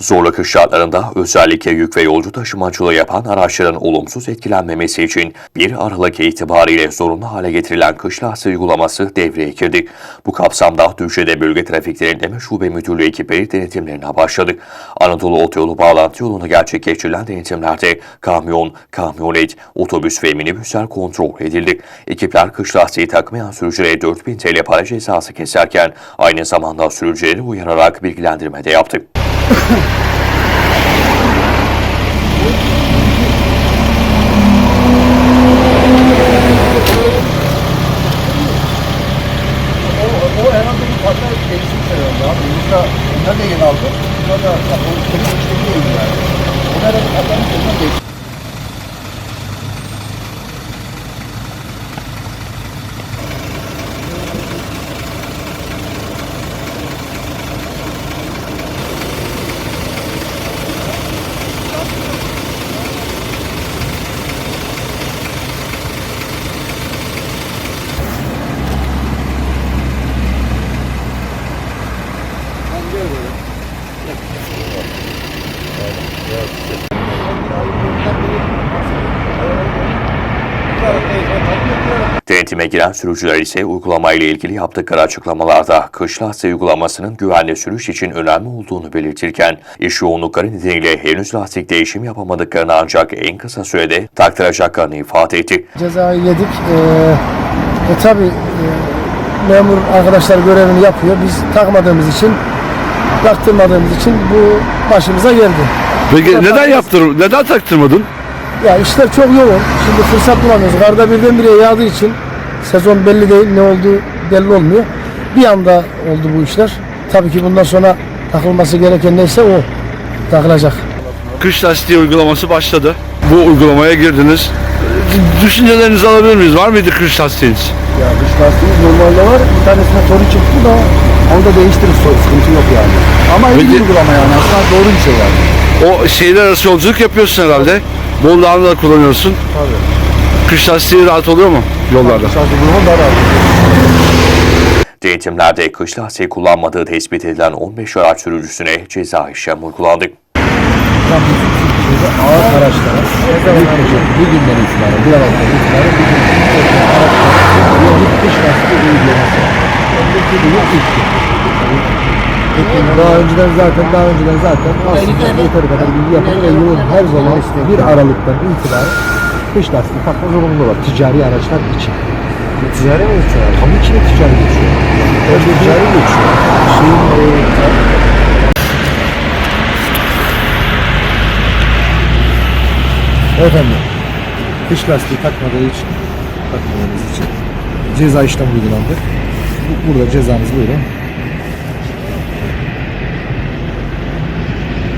Zorlu kış şartlarında özellikle yük ve yolcu taşımacılığı yapan araçların olumsuz etkilenmemesi için 1 Aralık itibariyle zorunlu hale getirilen kış lastiği uygulaması devreye girdi. Bu kapsamda Düzce'de bölge trafik denetleme şube müdürlüğü ekipleri denetimlerine başladı. Anadolu Otoyolu bağlantı yolunu gerçekleştirilen denetimlerde kamyon, kamyonet, otobüs ve minibüsler kontrol edildi. Ekipler kış lastiği takmayan sürücülere 4000 TL para cezası keserken aynı zamanda sürücüleri uyararak bilgilendirme de yaptı. değişmiş herhalde abi. Yoksa bunlar da yeni aldı. Bunlar da o kırık işlemi değil yani. Bu herhalde parçanın üzerinden değişmiş. Denetime giren sürücüler ise uygulamayla ilgili yaptıkları açıklamalarda kış lastiği uygulamasının güvenli sürüş için önemli olduğunu belirtirken iş yoğunlukları nedeniyle henüz lastik değişim yapamadıklarını ancak en kısa sürede taktıracaklarını ifade etti. Cezayı yedik. Ee, e, tabi memur arkadaşlar görevini yapıyor. Biz takmadığımız için, taktırmadığımız için bu başımıza geldi. Peki neden yaptır, neden taktırmadın? Ya işler çok yoğun. Şimdi fırsat bulamıyoruz. Karda birdenbire yağdığı için sezon belli değil, ne olduğu belli olmuyor. Bir anda oldu bu işler. Tabii ki bundan sonra takılması gereken neyse o takılacak. Kış lastiği uygulaması başladı. Bu uygulamaya girdiniz. Düşüncelerinizi alabilir miyiz? Var mıydı kış lastiğiniz? Ya dış lastiğimiz normalde var. Bir tanesine sorun çıktı da onu da değiştiririz. sorun- Sıkıntı yok yani. Ama iyi Peki- bir uygulama yani. Aslında doğru bir şey yani. O şehirler arası yolculuk yapıyorsun herhalde. Dağı'nda da kullanıyorsun. Tabii. Kış lastiği rahat oluyor mu yollarda? Uygulama daha rahat. Denetimlerde kış lastiği kullanmadığı tespit edilen 15 araç sürücüsüne ceza işlem uygulandı. Ağır araçlara Büyükçe bir günden itibaren, bir aralıktan itibaren bir günden Daha önceden zaten daha önceden zaten aslında yukarı kadar bilgi yapan ve yılın her zaman bir Aralık'tan itibaren kış lastiği takma zorunlu var ticari araçlar için. Ticari mi geçiyor? Tabii ki de ticari geçiyor. Önce ticari geçiyor. Şeyin, e, Efendim, kış lastiği takmadığı için, takmadığınız için ceza işlem uygulandı. Bu- Burada cezanız buyurun.